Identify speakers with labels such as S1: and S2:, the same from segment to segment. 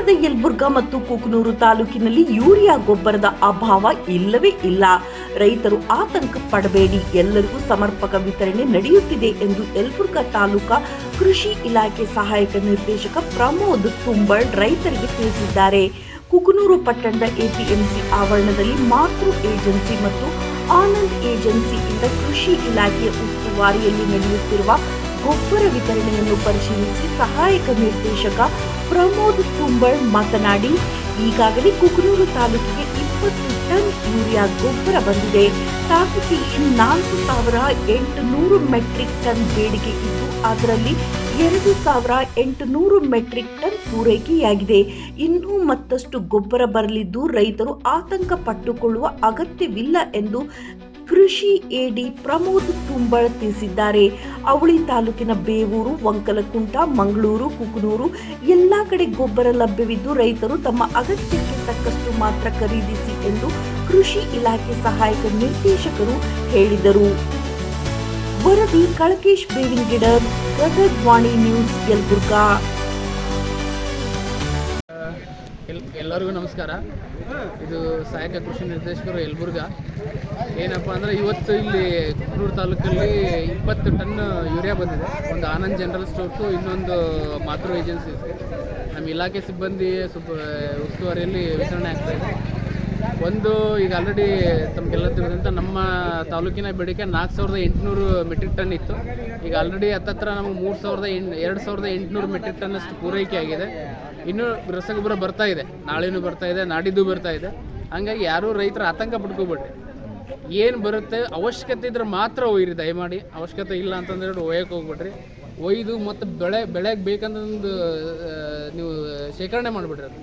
S1: ಸರ್ಕಾರದ ಯಲಬುರ್ಗಾ ಮತ್ತು ಕುಕನೂರು ತಾಲೂಕಿನಲ್ಲಿ ಯೂರಿಯಾ ಗೊಬ್ಬರದ ಅಭಾವ ಇಲ್ಲವೇ ಇಲ್ಲ. ರೈತರು ಆತಂಕ ಪಡಬೇಡಿ. ಎಲ್ಲರಿಗೂ ಸಮರ್ಪಕ ವಿತರಣೆ ನಡೆಯುತ್ತಿದೆ ಎಂದು ಯಲಬುರ್ಗಾ ತಾಲೂಕಾ ಕೃಷಿ ಇಲಾಖೆ ಸಹಾಯಕ ನಿರ್ದೇಶಕ ಪ್ರಮೋದ್ ತುಂಬಳ್ ರೈತರಿಗೆ ತಿಳಿಸಿದ್ದಾರೆ. ಕುಕನೂರು ಪಟ್ಟಣದ ಎಪಿಎಂಸಿ ಆವರಣದಲ್ಲಿ ಮಾತೃ ಏಜೆನ್ಸಿ ಮತ್ತು ಆನಂದ್ ಏಜೆನ್ಸಿಯಿಂದ ಕೃಷಿ ಇಲಾಖೆಯ ಉಸ್ತುವಾರಿಯಲ್ಲಿ ನಡೆಯುತ್ತಿರುವ ಗೊಬ್ಬರ ವಿತರಣೆಯನ್ನು ಪರಿಶೀಲಿಸಿ ಸಹಾಯಕ ನಿರ್ದೇಶಕ ಪ್ರಮೋದ್ ತುಂಬಳ್ ಮಾತನಾಡಿ, ಈಗಾಗಲೇ ಕುಕನೂರು ತಾಲೂಕಿಗೆ ಇಪ್ಪತ್ತು ಟನ್ ಯೂರಿಯಾ ಗೊಬ್ಬರ ಬಂದಿದೆ. ತಾಲೂಕಿಗೆ ನಾಲ್ಕು ಸಾವಿರ ಎಂಟುನೂರು ಮೆಟ್ರಿಕ್ ಟನ್ ಬೇಡಿಕೆ ಇದ್ದು, ಅದರಲ್ಲಿ ಎರಡು ಸಾವಿರ ಎಂಟುನೂರು ಮೆಟ್ರಿಕ್ ಟನ್ ಪೂರೈಕೆಯಾಗಿದೆ. ಇನ್ನೂ ಮತ್ತಷ್ಟು ಗೊಬ್ಬರ ಬರಲಿದ್ದು, ರೈತರು ಆತಂಕ ಪಟ್ಟುಕೊಳ್ಳುವ ಅಗತ್ಯವಿಲ್ಲ ಎಂದು ಕೃಷಿ ಎಡಿ ಪ್ರಮೋದ್ ತುಂಬಳ್ ತಿಳಿಸಿದ್ದಾರೆ. ಅವಳಿ ತಾಲೂಕಿನ ಬೇವೂರು, ವಂಕಲಕುಂಟ, ಮಂಗಳೂರು, ಕುಕನೂರು ಎಲ್ಲ ಕಡೆ ಗೊಬ್ಬರ ಲಭ್ಯವಿದ್ದು ರೈತರು ತಮ್ಮ ಅಗತ್ಯಕ್ಕೆ ತಕ್ಕಷ್ಟು ಮಾತ್ರ ಖರೀದಿಸಿ ಎಂದು ಕೃಷಿ ಇಲಾಖೆ ಸಹಾಯಕ ನಿರ್ದೇಶಕರು ಹೇಳಿದರು. ವರದಿ ಕಳಕೇಶ್ ಬೇವಿನಗಿಡರ್ ಗದಗ್ ವಾಣಿ ನ್ಯೂಸ್, ಯಲಬುರ್ಗಾ.
S2: ಎಲ್ಲರಿಗೂ ನಮಸ್ಕಾರ. ಇದು ಸಹಾಯಕ ಕೃಷಿ ನಿರ್ದೇಶಕರು ಯಲ್ಬುರ್ಗ. ಏನಪ್ಪ ಅಂದರೆ ಇವತ್ತು ಇಲ್ಲಿ ಕುನ್ನೂರು ತಾಲೂಕಲ್ಲಿ ಇಪ್ಪತ್ತು ಟನ್ ಯೂರಿಯಾ ಬಂದಿದೆ. ಒಂದು ಆನಂದ್ ಜನರಲ್ ಸ್ಟೋರ್ಸು, ಇನ್ನೊಂದು ಮಾತೃ ಏಜೆನ್ಸಿ ನಮ್ಮ ಇಲಾಖೆ ಸಿಬ್ಬಂದಿ ಸ್ವಲ್ಪ ಉಸ್ತುವಾರಿಯಲ್ಲಿ ವಿತರಣೆ ಆಗ್ತಾ ಇದೆ. ಒಂದು ಈಗ ಆಲ್ರೆಡಿ ತಮಗೆಲ್ಲ ತಿಳಿದಂತ ನಮ್ಮ ತಾಲೂಕಿನ ಬೇಡಿಕೆ ನಾಲ್ಕು ಸಾವಿರದ ಎಂಟುನೂರು ಮೆಟ್ರಿಕ್ ಟನ್ ಇತ್ತು. ಈಗ ಆಲ್ರೆಡಿ ಹತ್ತತ್ರ ನಮಗೆ ಮೂರು ಸಾವಿರದ ಎಂಟು, ಎರಡು ಸಾವಿರದ ಎಂಟುನೂರು ಮೆಟ್ರಿಕ್ ಟನ್ ಅಷ್ಟು ಪೂರೈಕೆ ಆಗಿದೆ. ಇನ್ನೂ ರಸಗೊಬ್ಬರ ಬರ್ತಾ ಇದೆ. ನಾಳೆನೂ ಬರ್ತಾ ಇದೆ, ನಾಡಿದ್ದು ಬರ್ತಾ ಇದೆ. ಹಂಗಾಗಿ ಯಾರೂ ರೈತರು ಆತಂಕ ಪಡ್ಕೋಬೇಡ್ರಿ ಏನು ಬರುತ್ತೆ, ಅವಶ್ಯಕತೆ ಇದ್ರೆ ಮಾತ್ರ ಒಯ್ಯಿರಿ, ದಯಮಾಡಿ. ಅವಶ್ಯಕತೆ ಇಲ್ಲ ಅಂತಂದ್ರೆ ಒಯ್ಯಕ್ಕೆ ಹೋಗ್ಬೇಡ್ರಿ. ಒಯ್ದು ಮತ್ತು ಬೆಳೆ, ಬೆಳೆಗೆ ಬೇಕಂತಂದು ನೀವು ಶೇಖರಣೆ ಮಾಡಿಬಿಡ್ರಿ ಅದು.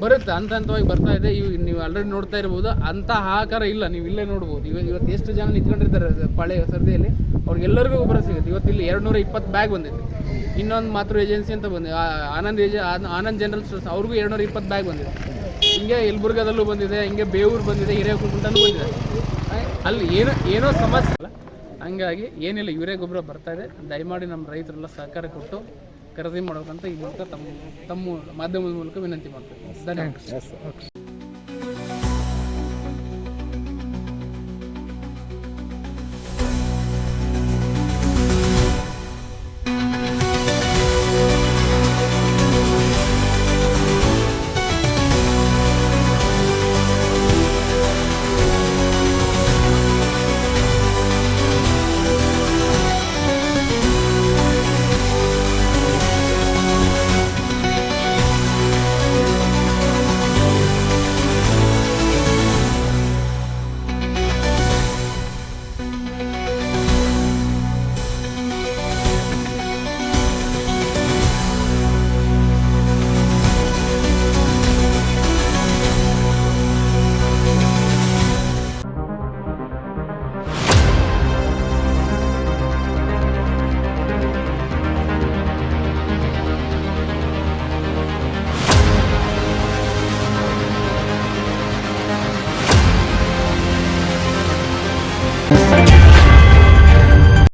S2: ಬರುತ್ತೆ, ಹಂತ ಹಂತವಾಗಿ ಬರ್ತಾ ಇದೆ. ಇವು ನೀವು ಆಲ್ರೆಡಿ ನೋಡ್ತಾ ಇರ್ಬೋದು. ಅಂತ ಆಕಾರ ಇಲ್ಲ, ನೀವು ಇಲ್ಲೇ ನೋಡ್ಬೋದು. ಇವಾಗ ಇವತ್ತು ಎಷ್ಟು ಜನ ನಿಂತ್ಕೊಂಡಿರ್ತಾರೆ ಪಾಳೆ ಸರ್ದಿಯಲ್ಲಿ ಅವ್ರಿಗೆಲ್ಲರಿಗೂ ಗೊಬ್ಬರ ಸಿಗುತ್ತೆ. ಇವತ್ತು ಇಲ್ಲಿ ಎರಡು ನೂರ ಇಪ್ಪತ್ತು ಬ್ಯಾಗ್ ಬಂದಿದೆ. ಇನ್ನೊಂದು ಮಾತೃ ಏಜೆನ್ಸಿ ಅಂತ ಬಂದಿದೆ. ಆನಂದ್ ಏಜೆ ಆನ- ಆನಂದ್ ಜನರಲ್ ಸ್ಟೋರ್ಸ್ ಅವ್ರಿಗೂ ಎರಡು ನೂರ ಇಪ್ಪತ್ತು ಬ್ಯಾಗ್ ಬಂದಿದೆ. ಹಿಂಗೆ ಯಲಬುರ್ಗದಲ್ಲೂ ಬಂದಿದೆ, ಹಿಂಗೆ ಬೇವೂರು ಬಂದಿದೆ ಹಿರೇಕುಂಟನೂ ಬಂದಿದೆ. ಅಲ್ಲಿ ಏನೋ ಏನೋ ಸಮಸ್ಯೆ ಇಲ್ಲ. ಹಂಗಾಗಿ ಏನಿಲ್ಲ ಯೂರಿಯಾ ಗೊಬ್ಬರ ಬರ್ತಾ ಇದೆ. ದಯಮಾಡಿ ನಮ್ಮ ರೈತರೆಲ್ಲ ಸಹಕಾರ ಕೊಟ್ಟು ಖರೀದಿ ಮಾಡ್ಬೇಕಂತ ಈ ಮೂಲಕ ತಮ್ಮ ತಮ್ಮ ಮಾಧ್ಯಮದ ಮೂಲಕ ವಿನಂತಿ ಮಾಡ್ತೀನಿ. Thanks. Thanks.